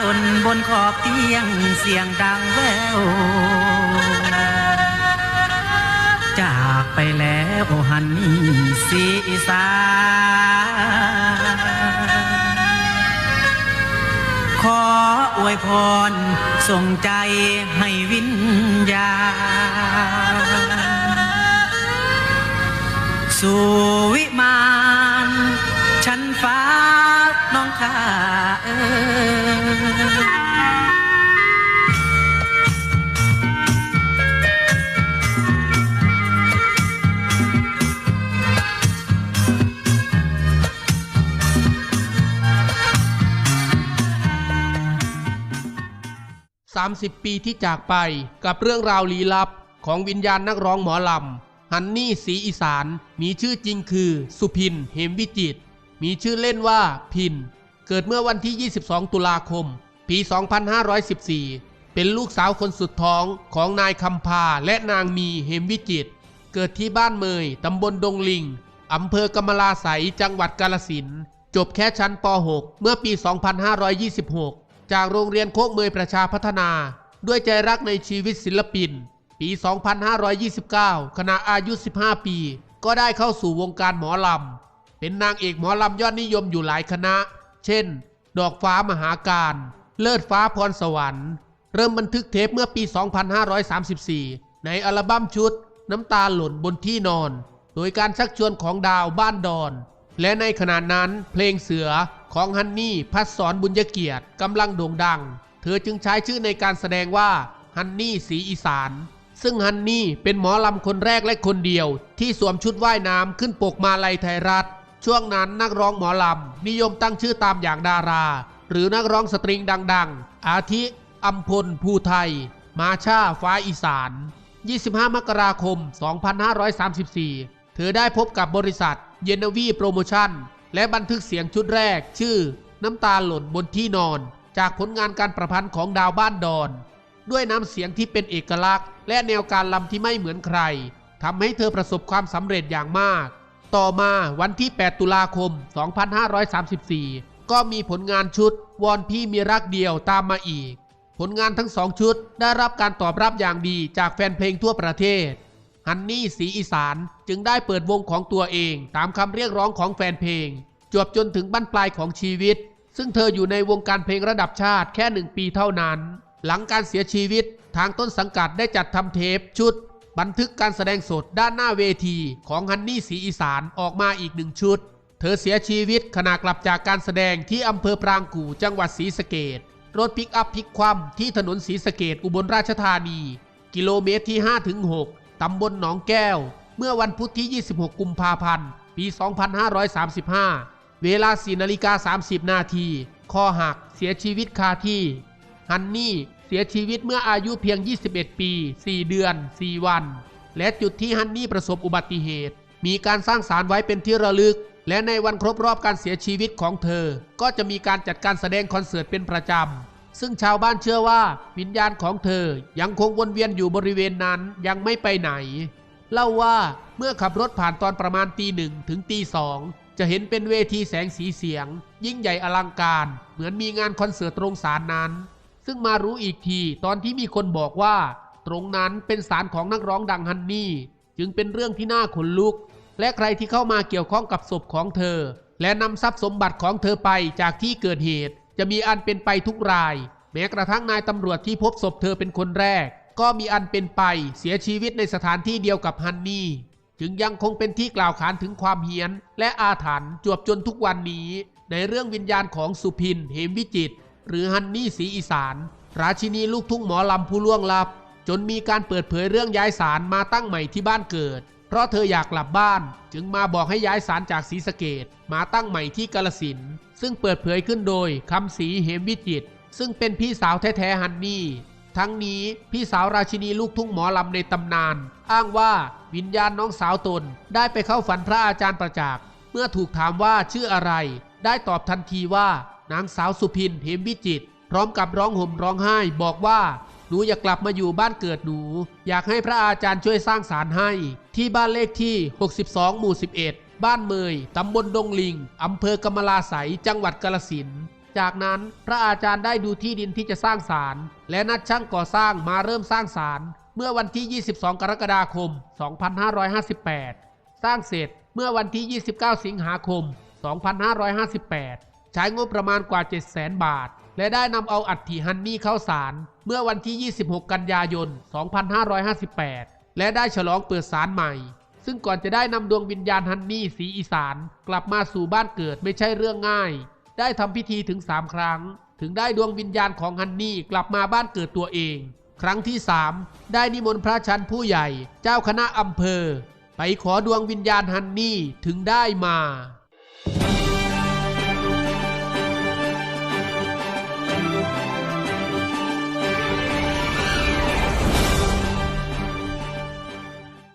ล่นบนขอบเตียงเสียงดังแวว จากไปแล้วหันนี่สีสาขออวยพรส่งใจให้วิญญาณสู่วิมานชั้นฟ้าน้องข้าเอ้ย 30 ปีที่จากไปกับเรื่องราวลี้ลับของวิญญาณนักร้องหมอลำฮันนี่สีอีสาน มีชื่อจริงคือ สุพินเหมวิจิต มีชื่อเล่นว่าพิน เกิดเมื่อวันที่ 22 ตุลาคม ปี 2514 เป็นลูกสาวคนสุดท้องของนายคำพาและนางมีเหมวิจิต เกิดที่บ้านเมยตำบลดงลิงอำเภอกำมะลาไสยจังหวัดกาลสินจบแค่ชั้นป .6 เมื่อปี 2526 จากโรงเรียนโคกเมยประชาพัฒนา ด้วยใจรักในชีวิตศิลปิน ปี 2529 ขณะอายุ 15 ปี ก็ได้เข้าสู่วงการหมอลำ เป็นนางเอกหมอลำยอดนิยมอยู่หลายคณะ เช่น ดอกฟ้ามหาการ เลิศฟ้าพรสวรรค์ เริ่มบันทึกเทปเมื่อปี 2534 ในอัลบั้มชุด น้ำตาหล่นบนที่นอน โดยการชักชวนของดาวบ้านดอน และในขณะนั้นเพลงเสือของฮันนี่พัดสอนบุญยเกียรติกำลังโด่งดัง เธอจึงใช้ชื่อในการแสดงว่าฮันนี่สีอีสาน ซึ่งฮันนี่เป็นหมอลำคนแรกและคนเดียว ที่สวมชุดว่ายน้ำขึ้นปกมาลัยไทยรัฐ ช่วงนั้นนักร้องหมอลำนิยมตั้งชื่อตามอย่างดารา หรือนักร้องสตริงดังๆ อาทิอัมพลภูไทย มาชาฟ้าอีสาน 25 มกราคม 2534 เธอได้พบกับบริษัท เยนวีโปรโมชั่น และบันทึกเสียงชุดแรก ชื่อ น้ำตาหล่นบนที่นอน จากผลงานการประพันธ์ของดาวบ้านดอน ด้วยน้ำเสียงที่เป็นเอกลักษณ์ และแนวการลำที่ไม่เหมือนใครทำให้เธอประสบความสำเร็จอย่างมาก ต่อมาวันที่ 8 ตุลาคม 2534 ก็มีผลงานชุด วอนพี่มีรักเดียวตามมาอีก ผลงานทั้งสองชุดได้รับการตอบรับอย่างดีจากแฟนเพลงทั่วประเทศ ฮันนี่สีอีสานจึงได้เปิดวงของตัวเองตามคำเรียกร้องของแฟนเพลง จวบจนถึงบั้นปลายของชีวิต ซึ่งเธออยู่ในวงการเพลงระดับชาติแค่หนึ่งปีเท่านั้น หลังการเสียชีวิตทางต้นสังกัดได้จัดทำเทปชุด บันทึกการแสดงสดด้านหน้าเวทีของฮันนี่สีอีสานออกมาอีกหนึ่งชุด เธอเสียชีวิตขณะกลับจากการแสดงที่อำเภอปรางกู่จังหวัดศรีสะเกดรถปิกอัพพลิกคว่ำที่ถนนศรีสะเกดอุบลราชธานี กิโลเมตรที่5-6 ตำบลหนองแก้ว เมื่อวันพุธที่ 26 กุมภาพันธ์ ปี 2535 เวลา4นาฬิกา 30 นาทีคอหักเสียชีวิตคาที่ ฮันนี่เสียชีวิตเมื่ออายุเพียง 21 ปี 4 เดือน 4 วัน และจุดที่ฮันนี่ประสบอุบัติเหตุ มีการสร้างสารไว้เป็นที่ระลึก และในวันครบรอบการเสียชีวิตของเธอ ก็จะมีการจัดการแสดงคอนเสิร์ตเป็นประจำ ซึ่งชาวบ้านเชื่อว่าวิญญาณของเธอยังคงวนเวียนอยู่บริเวณนั้นยังไม่ไปไหน เล่าว่าเมื่อขับรถผ่านตอนประมาณตีหนึ่งถึงตีสองจะเห็นเป็นเวทีแสงสีเสียง ยิ่งใหญ่อลังการ เหมือนมีงานคอนเสิร์ตตรงศาลนั้น ซึ่งมารู้อีกทีตอนที่มีคนบอกว่า ตรงนั้นเป็นศาลของนักร้องดังฮันนี่ จึงเป็นเรื่องที่น่าขนลุก และใครที่เข้ามาเกี่ยวข้องกับศพของเธอ และนำทรัพย์สมบัติของเธอไปจากที่เกิดเหตุ จะมีอันเป็นไปทุกราย แม้กระทั่งนายตำรวจที่พบศพเธอเป็นคนแรก ก็มีอันเป็นไปเสียชีวิตในสถานที่เดียวกับฮันนี่ จึงยังคงเป็นที่กล่าวขานถึงความเฮี้ยน และอาถรรพ์จวบจนทุกวันนี้ ในเรื่องวิญญาณของสุพินเหมวิจิต หรือฮันนี่สีอีสาน ราชินีลูกทุ่งหมอลำผู้ล่วงลับ จนมีการเปิดเผยเรื่องย้ายศาลมาตั้งใหม่ที่บ้านเกิด เพราะเธออยากกลับบ้าน จึงมาบอกให้ย้ายศาลจากศรีสะเกดมาตั้งใหม่ที่กาลสินซึ่งเปิดเผยขึ้นโดยคำศรีเหมวิจิต ซึ่งเป็นพี่สาวแท้ๆฮันนี่ทั้งนี้พี่สาวราชินีลูกทุ่งหมอลำในตำนาน อ้างว่าวิญญาณน้องสาวตน ได้ไปเข้าฝันพระอาจารย์ประจักษ์เมื่อถูกถามว่าชื่ออะไร ได้ตอบทันทีว่านางสาวสุพินเหมวิจิต พร้อมกับร้องห่มร้องไห้บอกว่า นูอยากกลับมาอยู่บ้านเกิดหนู อยากให้พระอาจารย์ช่วยสร้างศาลให้ ที่บ้านเลขที่ 62 หมู่ 11 บ้านเมย ตำบลดงลิง อำเภอกำมะลาไสยจังหวัดกาลสิน จากนั้นพระอาจารย์ได้ดูที่ดินที่จะสร้างศาลและนัดช่างก่อสร้างมาเริ่มสร้างศาลเมื่อวันที่ 22 กรกฎาคม 2558 สร้างเสร็จเมื่อวันที่ 29 สิงหาคม 2558 ใช้งบประมาณกว่า 700,000 บาท และได้นำเอาอัฐิฮันนี่เข้าศาลเมื่อวันที่ 26 กันยายน 2558 และได้ฉลองเปิดศาลใหม่ ซึ่งก่อนจะได้นำดวงวิญญาณฮันนี่สีอีสาน กลับมาสู่บ้านเกิดไม่ใช่เรื่องง่าย ได้ทำพิธีถึง 3 ครั้ง ถึงได้ดวงวิญญาณของฮันนี่กลับมาบ้านเกิดตัวเอง ครั้งที่ 3 ได้นิมนต์พระชั้นผู้ใหญ่ เจ้าคณะอำเภอ ไปขอดวงวิญญาณฮันนี่ถึงได้มา